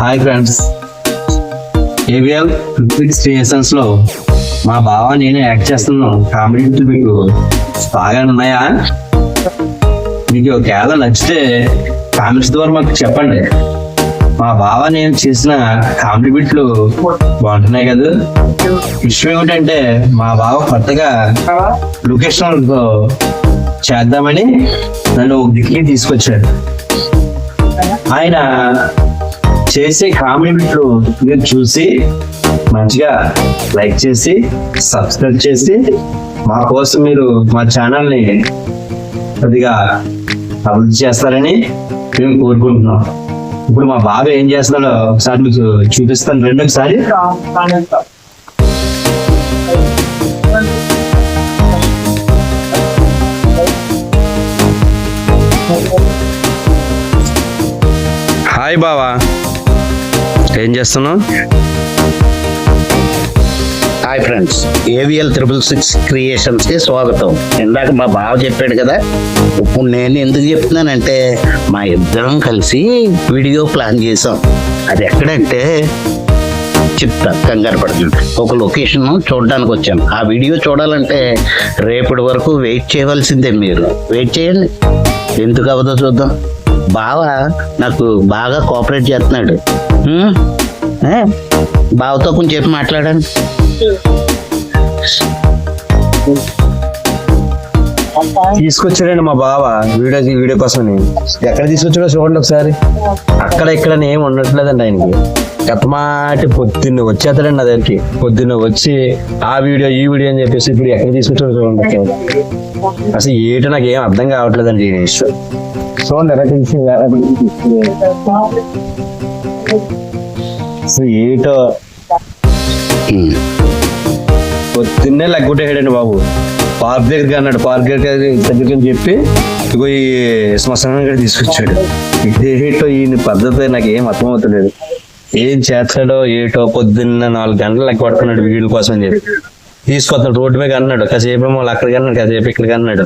Hi friends AVL fifty క్రియేషన్స్లో మా బావ నేను యాక్ట్ చేస్తున్నాను కామెడీ మీకు బాగా ఉన్నాయా? మీకు ఒకవేళ నచ్చితే కామెంట్స్ ద్వారా మాకు చెప్పండి. మా బావ నేను చేసిన కామెడీ బిట్లు బాగుంటున్నాయి కదా. విషయం ఏమిటంటే మా బావ కొత్తగా లొకేషన్తో చేద్దామని నన్ను ఒక దిక్కి తీసుకొచ్చాడు. ఆయన చేసే కామెంట్లు మీరు చూసి మంచిగా లైక్ చేసి సబ్స్క్రైబ్ చేసి మా కోసం మీరు మా ఛానల్ని కొద్దిగా అభివృద్ధి చేస్తారని మేము కోరుకుంటున్నాం. ఇప్పుడు మా బాబు ఏం చేస్తున్నాడో ఒకసారి మీకు చూపిస్తాను. రెండోసారి. ఒకసారి హాయ్ బావా. ఏం చేస్తున్నావు? Hi friends AVL triple six క్రియేషన్స్కి స్వాగతం. ఇందాక మా బావ చెప్పాడు కదా ఇప్పుడు నేను ఎందుకు చెప్తున్నానంటే మా ఇద్దరం కలిసి వీడియో ప్లాన్ చేసాం అది ఎక్కడంటే చెప్తా కంగారు పడుతుంది ఒక లొకేషన్ చూడడానికి వచ్చాను ఆ వీడియో చూడాలంటే రేపటి వరకు వెయిట్ చేయవలసిందే మీరు. వెయిట్ చేయండి. ఎందుకు అవదో చూద్దాం. బావ నాకు బాగా కోఆపరేట్ చేస్తున్నాడు. బావతో కొంచెం చెప్పి మాట్లాడండి. తీసుకొచ్చాడండి మా బావ వీడియో వీడియో కోసం ఎక్కడ తీసుకొచ్చాడో చూడండి ఒకసారి. అక్కడ ఇక్కడ ఏం ఉండట్లేదండి ఆయనకి. గతమాటి పొద్దున్న వచ్చేస్తాడండి నా దగ్గరికి. పొద్దున్న వచ్చి ఆ వీడియో ఈ వీడియో అని చెప్పేసి ఇప్పుడు ఎక్కడ తీసుకొచ్చాడో చూడండి ఒకసారి. అసలు ఏటో నాకు ఏం అర్థం కావట్లేదండి ఈ విషయం. చూడండి అసలు ఏటో. పొద్దున్నే లెగ్గొట్టేసాడండి బాబు. పార్క్ దగ్గరికి అన్నాడు. పార్క్ దగ్గరికి దగ్గరికి అని చెప్పి ఇగో ఈ శ్మశానం కూడా తీసుకొచ్చాడు. ఇదేటో ఈయన పద్ధతి నాకు ఏం అర్థం అవుతలేదు ఏం చేస్తాడో ఏటో పొద్దున్న నాలుగు గంటలు లెక్క పడుతున్నాడు వీడియోల కోసం అని చెప్పి. తీసుకొస్తాడు రోడ్డు మీద అన్నాడు. కాసేపు మళ్ళీ అక్కడికి అన్నాడు కాసేపు ఇక్కడికి అన్నాడు.